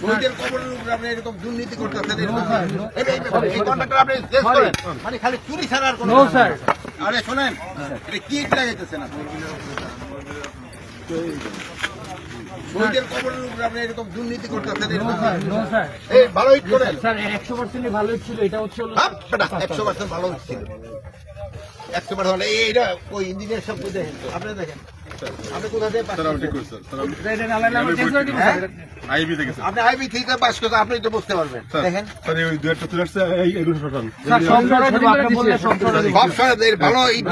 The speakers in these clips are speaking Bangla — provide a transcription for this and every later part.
শহীদের কবরের উপরে আপনি এরকম দুর্নীতি করতেছেন এরকম। এই যে- এই যে- এই কন্ট্রাক্টর আপনি শেষ করেন মানে খালি চুরি ছাড়া আর কোনো No, কাজ sir. নেই। আরে শোনেন এটা কি লাগাইতেছেন আপনি শহীদের কবরের উপরে আপনি এরকম দুর্নীতি করতেছেন এরকম। নো স্যার এই ভালো ইট করেন স্যার একশো পার্সেন্ট ভালো ছিল এটা হচ্ছে একশো পার্সেন্ট ভালো ছিল একশো পার্সেন্ট এইটা ওই ইঞ্জিনিয়ার সব দেখেন আপনি দেখেন আপনি স্যার। আপনি তো বুঝতে পারবেন। দেখেন। ভালো ইট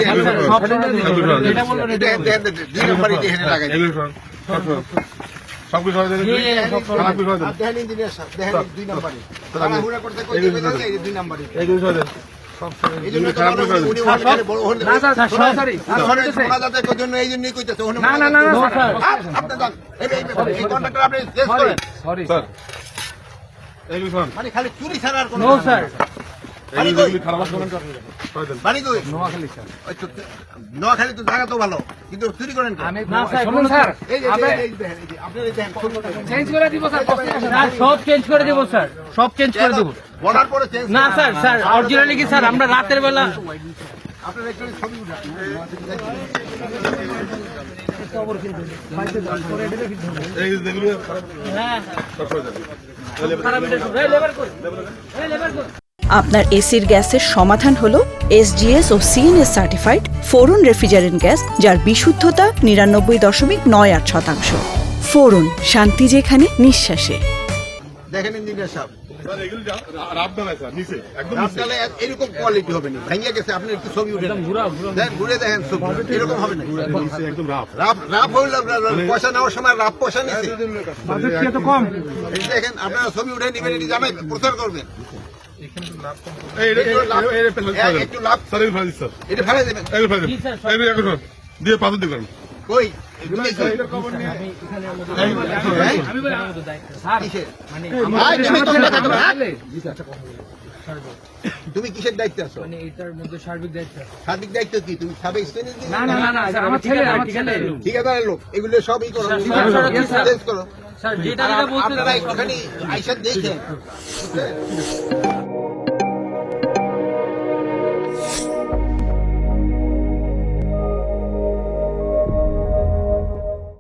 মানে খালি চুরি ছাড়া আর কোনো। স্যার। নোয়াখালী তো- জায়গা তো ভালো কিন্তু চুরি করেন স্যার সব চেঞ্জ করে দিব সব চেঞ্জ করে দিব। না অরিজিনালি কি আমরা রাতের বেলা আপনারা একটু ছবি উঠান। খারাপ হ্যাঁ আপনার এসির গ্যাসের সমাধান হলো এসজিএস ও CNS certified freon refrigerant gas যার বিশুদ্ধতা নিরানব্বই দশমিক নয় আট শতাংশ। ফোরন শান্তি যেখানে নিঃশ্বাসে। দেখেন ইঞ্জিনিয়ার সাহেব। স্যার এগুলো রাত দাঁড়ায় স্যার নিচে একদম নিচে। আপনারা এরকম কোয়ালিটি হবে না। ভেঙে গেছে আপনি একটু ছবি উঠে ঘুরে দেখেন ছবি। এরকম। হবে না। নিচে রাফ রাপ রাপ হইল পয়সা নেওয়ার সময় রাপ পয়সা নিছে। দেখেন আপনারা ছবি উঠে নিবেন জানাই প্রচার করবেন। দিয়ে পাথর দিয়ে করেন। কই? তুমি? সার্বিক কিসের? দায়িত্ব আছো? মানে এটার মধ্যে সার্বিক দায়িত্ব সাদিক দায়িত্ব কি? তুমি সাবেক স্টুডেন্ট না না না না আমার ছেলে ঠিকাদারের লোক। এগুলো সবই করো। স্যার যেটা যেটা বলতে আপনারা একটুখানি আইসা দেখেন?